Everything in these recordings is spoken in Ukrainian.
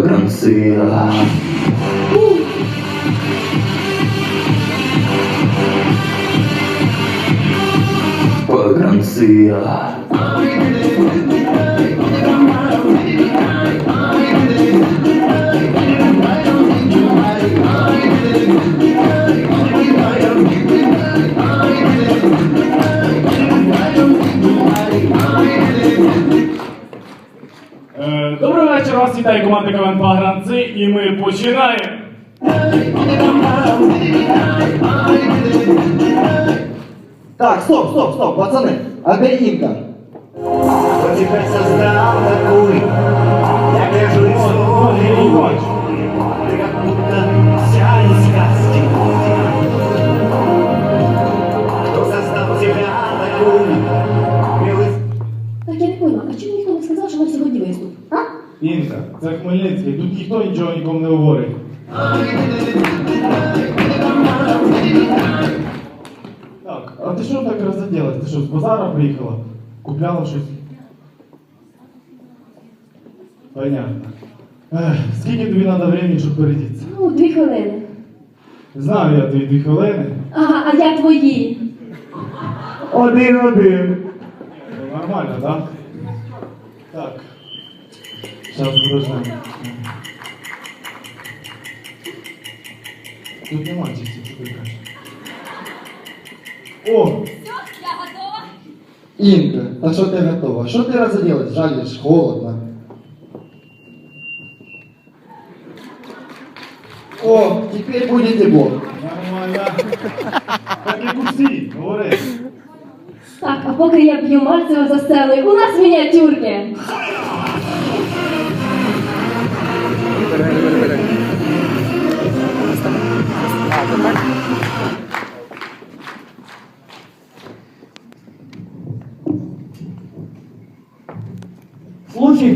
Погранція. Погранція. Е, Добрий вечір, вас вітає команда КВН Пагранці, і ми починаємо. Так, стоп, стоп, стоп, пацаны. А где Инка? Кто тебя создал такой? Я вижу историю. Ты как будто вся из сказки. Кто создал тебя такой? Милый Так я не поняла, а чому ніхто не сказав, що на сьогодні виступ? А? Інка, це Хмельницький, тут ніхто нічого нікому не говорить. Так, а ти що так розоділась? Ти що, з базара приїхала? Купляла щось? Понятно. Ех, скільки тобі треба времени, щоб передіться? Ну, дві хвилини. Знаю я твої дві хвилини. Ага, а я твої. Один-один. Ну, Нормально, так? Так. Тут нема чисті, що ти кажеш. О! Инка, а что ты готова? Что ты разоделась? Жалишь, холодно. О, теперь будет тепло. Нормально. Так як усі, говори. Так, а поки я п'ю Мальцева за сценою, у нас мініатюрки.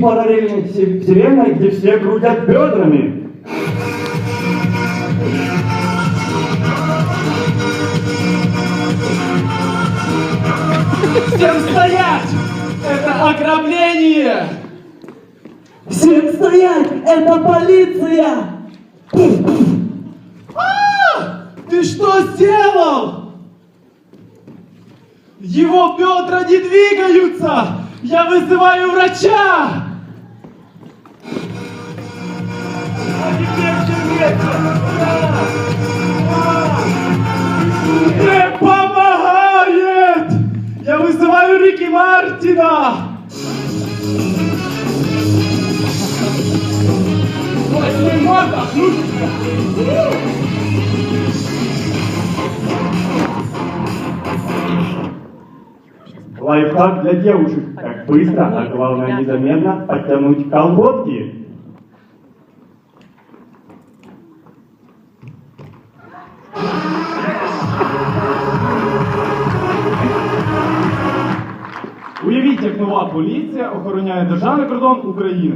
Параллельной все- вселенной, где все крутят бедрами. Всем стоять! Это ограбление! Всем стоять! Это полиция! Ты что сделал? Его бедра не двигаются! Я вызываю врача! Лайфхак для девушек. Как быстро, а главное незаметно подтянуть колготки. Уявіть, як нова поліція охороняє державний кордон України.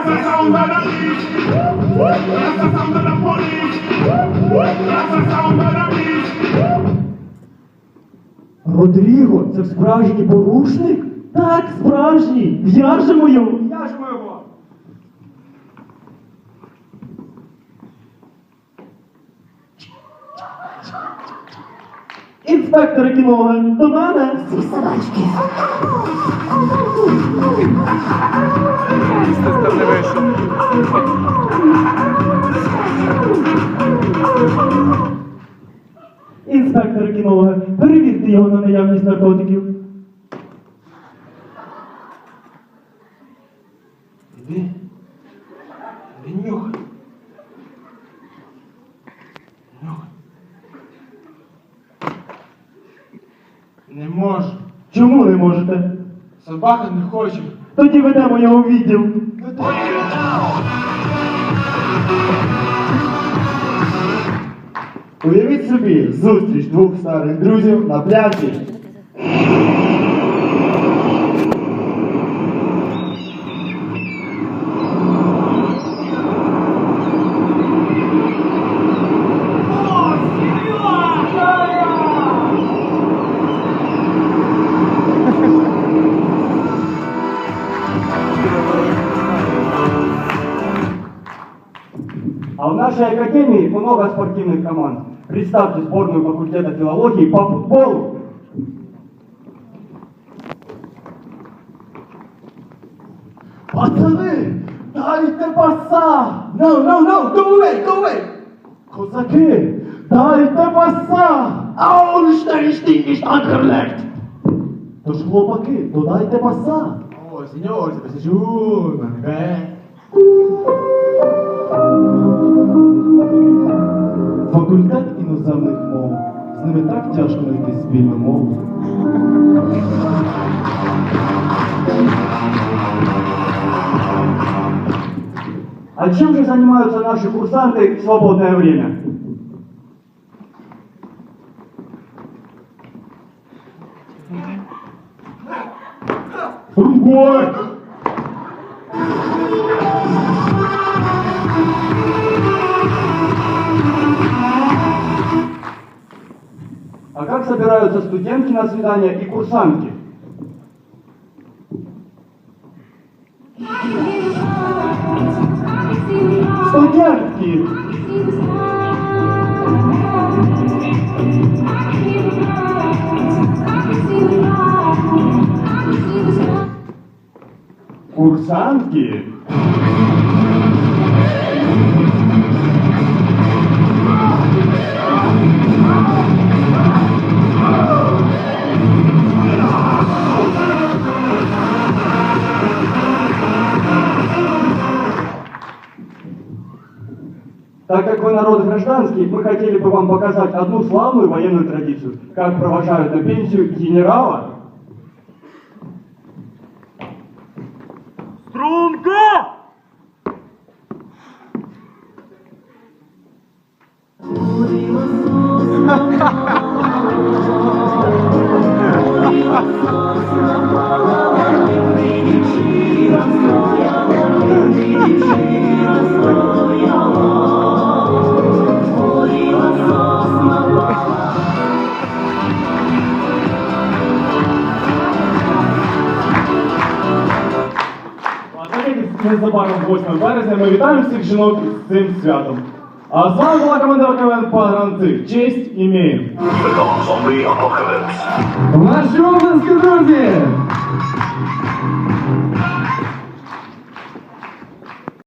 That's the sound of the beast! That's the sound of the police! That's the sound of the beast! Родріго, це справжній порушник? Так, справжній! В'яжемо його! В'яжемо його! Інспектор кіноги, до мене! Інспектор кіноги, перевірте його на наявність наркотиків. Іди Не можу. Чому не можете? Собака не хоче. Тоді ведемо його в відділ. Уявіть собі зустріч двох старих друзів на пляжі. Нашей академии много спортивных команд. Представьте сборную факультета филологии по футболу. Пацани, дайте паса! No, no, no, go away, go away! Козаки, дайте паса! Alles ist nicht angelegt! Тож, хлопаки, то дайте паса! О, сеньор, сеньор, Факультет іноземних мов. З ними так тяжко знайти спільну мову. А чем же занимаются наши курсанты в свободное время? Рукой! А как собираются студентки на свидания и курсантки? Студентки! Курсантки? Так как вы народ гражданский, мы хотели бы вам показать одну славную военную традицию, как провожают на пенсию генерала. А незабаром 8 березня. Ми вітаємо всіх жінок з цим святом. А з вами була команда КВН Пагранцик. Честь імеємо. Наші обласки, друзі!